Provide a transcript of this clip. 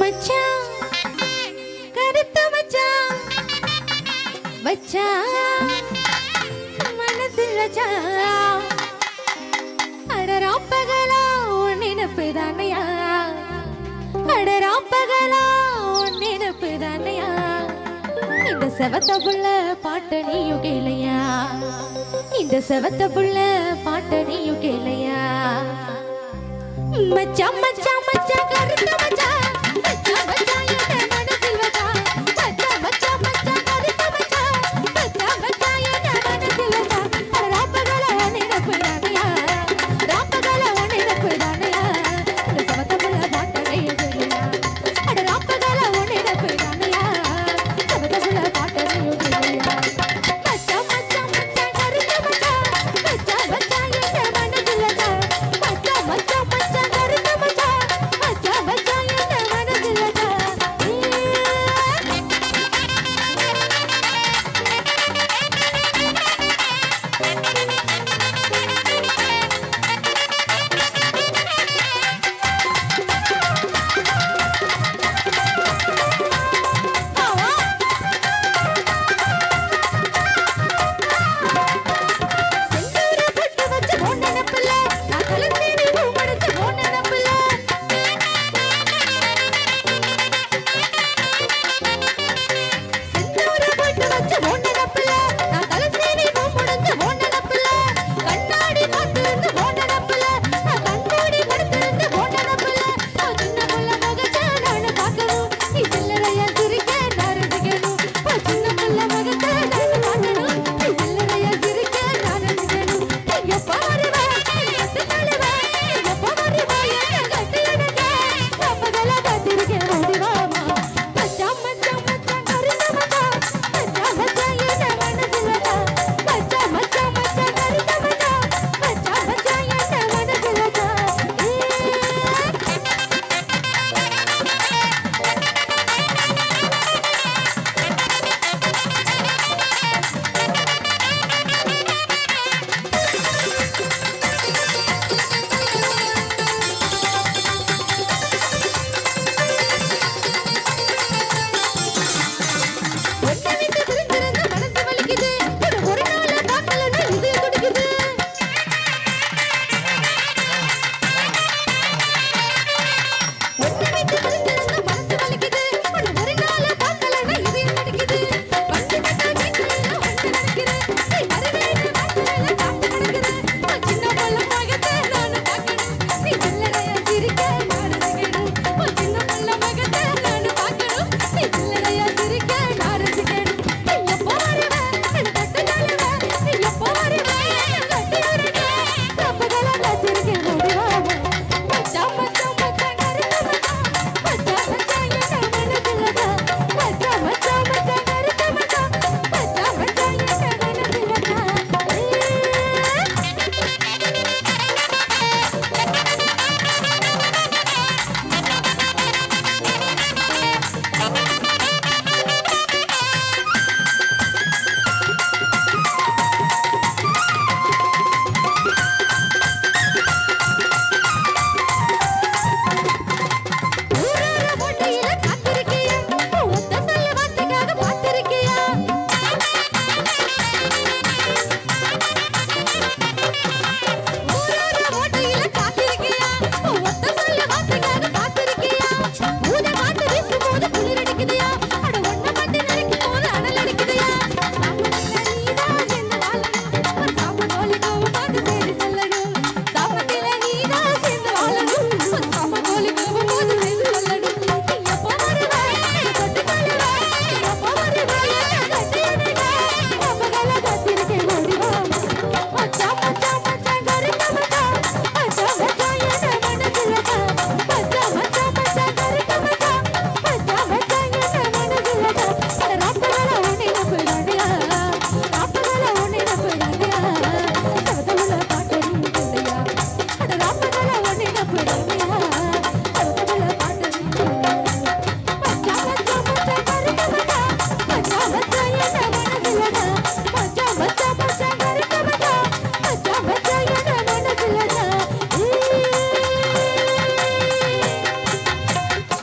மச்சான் கருத்த பகலா உன் நினப்பு இந்த செவத்த புள்ள பாட்ட நீயும் கேளையா. இந்த செவத்த புள்ள பாட்ட நீயும் கேளையா. मचा मचा मचा कर